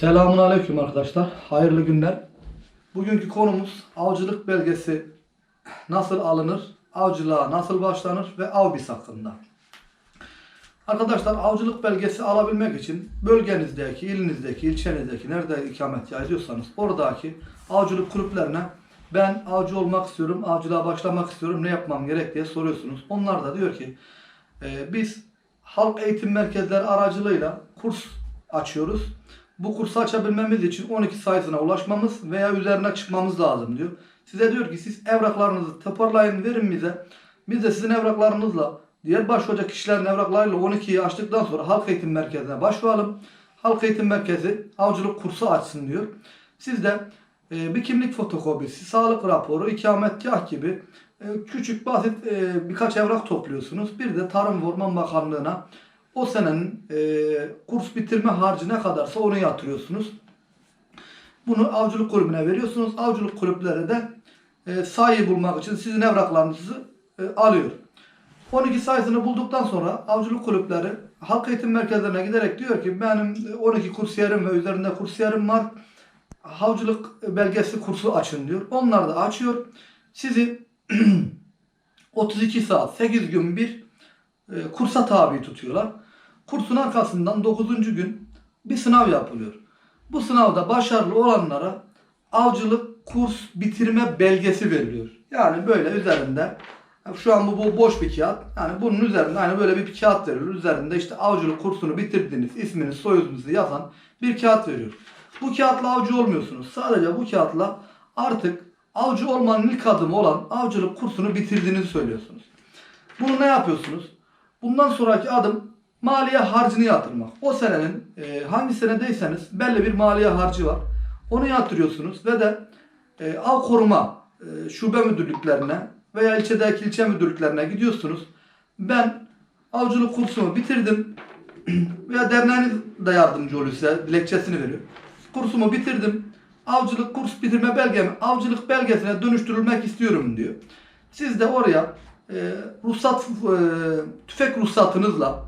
Selamun Aleyküm arkadaşlar. Hayırlı günler. Bugünkü konumuz avcılık belgesi nasıl alınır, avcılığa nasıl başlanır ve av bis hakkında. Arkadaşlar avcılık belgesi alabilmek için bölgenizdeki, ilinizdeki, ilçenizdeki, nerede ikamet ediyorsanız oradaki avcılık kulüplerine ben avcı olmak istiyorum, avcılığa başlamak istiyorum, ne yapmam gerek diye soruyorsunuz. Onlar da diyor ki e, biz halk eğitim merkezleri aracılığıyla kurs açıyoruz. Bu kursu açabilmemiz için 12 sayısına ulaşmamız veya üzerine çıkmamız lazım diyor. Size diyor ki siz evraklarınızı toparlayın verin bize. Biz de sizin evraklarınızla diğer başvuracak kişilerin evraklarıyla 12'yi açtıktan sonra halk eğitim merkezine başvuralım. Halk eğitim merkezi avcılık kursu açsın diyor. Siz de e, bir kimlik fotokopisi, sağlık raporu, ikametgah gibi e, küçük basit e, birkaç evrak topluyorsunuz. Bir de Tarım ve Orman Bakanlığı'na o senenin e, kurs bitirme harcı ne kadarsa onu yatırıyorsunuz. Bunu avcılık kulübüne veriyorsunuz. Avcılık kulüpleri de e, sayı bulmak için sizin evraklarınızı e, alıyor. 12 sayısını bulduktan sonra avcılık kulüpleri halk eğitim merkezlerine giderek diyor ki benim 12 kursiyerim ve üzerinde kursiyerim var. Havcılık belgesi kursu açın diyor. Onlar da açıyor. Sizi 32 saat 8 gün bir e, kursa tabi tutuyorlar. Kursun arkasından 9. gün bir sınav yapılıyor. Bu sınavda başarılı olanlara avcılık kurs bitirme belgesi veriliyor. Yani böyle üzerinde şu an bu, bu boş bir kağıt. Yani bunun üzerinde hani böyle bir kağıt veriliyor. Üzerinde işte avcılık kursunu bitirdiniz, isminiz, soyadınızı yazan bir kağıt veriyor. Bu kağıtla avcı olmuyorsunuz. Sadece bu kağıtla artık avcı olmanın ilk adımı olan avcılık kursunu bitirdiğinizi söylüyorsunuz. Bunu ne yapıyorsunuz? Bundan sonraki adım maliye harcını yatırmak. O senenin e, hangi senedeyseniz belli bir maliye harcı var. Onu yatırıyorsunuz ve de e, av koruma e, şube müdürlüklerine veya ilçedeki ilçe müdürlüklerine gidiyorsunuz. Ben avcılık kursumu bitirdim veya derneğiniz de yardımcı oluyor size dilekçesini veriyor. Kursumu bitirdim. Avcılık kurs bitirme belgemi avcılık belgesine dönüştürülmek istiyorum diyor. Siz de oraya e, ruhsat tüfek ruhsatınızla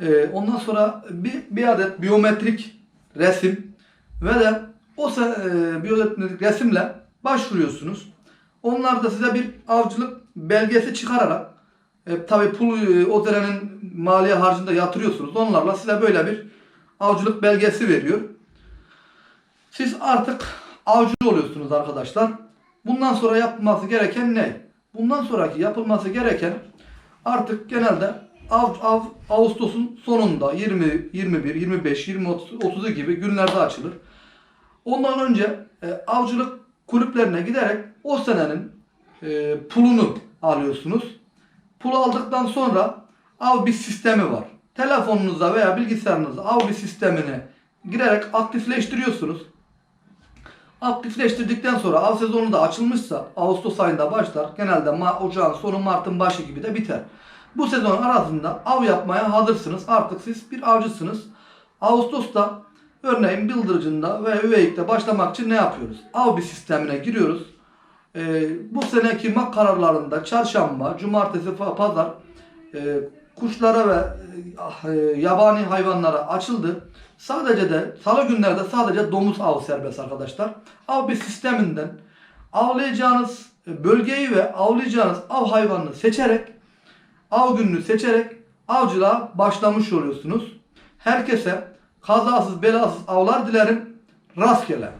e, ondan sonra bir, bir adet biyometrik resim ve de o e, biyometrik resimle başvuruyorsunuz. Onlar da size bir avcılık belgesi çıkararak e, tabi pul e, o senenin maliye harcında yatırıyorsunuz. Onlarla size böyle bir avcılık belgesi veriyor. Siz artık avcı oluyorsunuz arkadaşlar. Bundan sonra yapılması gereken ne? Bundan sonraki yapılması gereken artık genelde av, av Ağustos'un sonunda 20, 21, 25, 20, 30, 30'u gibi günlerde açılır. Ondan önce e, avcılık kulüplerine giderek o senenin e, pulunu alıyorsunuz. Pul aldıktan sonra av bir sistemi var. Telefonunuzda veya bilgisayarınızda av bir sistemini girerek aktifleştiriyorsunuz. Aktifleştirdikten sonra av sezonu da açılmışsa Ağustos ayında başlar. Genelde ocağın sonu Mart'ın başı gibi de biter. Bu sezon arasında av yapmaya hazırsınız. Artık siz bir avcısınız. Ağustos'ta örneğin Bıldırcın'da ve Üveyik'te başlamak için ne yapıyoruz? Av bir sistemine giriyoruz. Ee, bu seneki mak kararlarında çarşamba, cumartesi, pazar e, kuşlara ve e, yabani hayvanlara açıldı. Sadece de salı günlerde sadece domuz avı serbest arkadaşlar. Av bir sisteminden avlayacağınız bölgeyi ve avlayacağınız av hayvanını seçerek av gününü seçerek avcılığa başlamış oluyorsunuz. Herkese kazasız belasız avlar dilerim. Rastgele.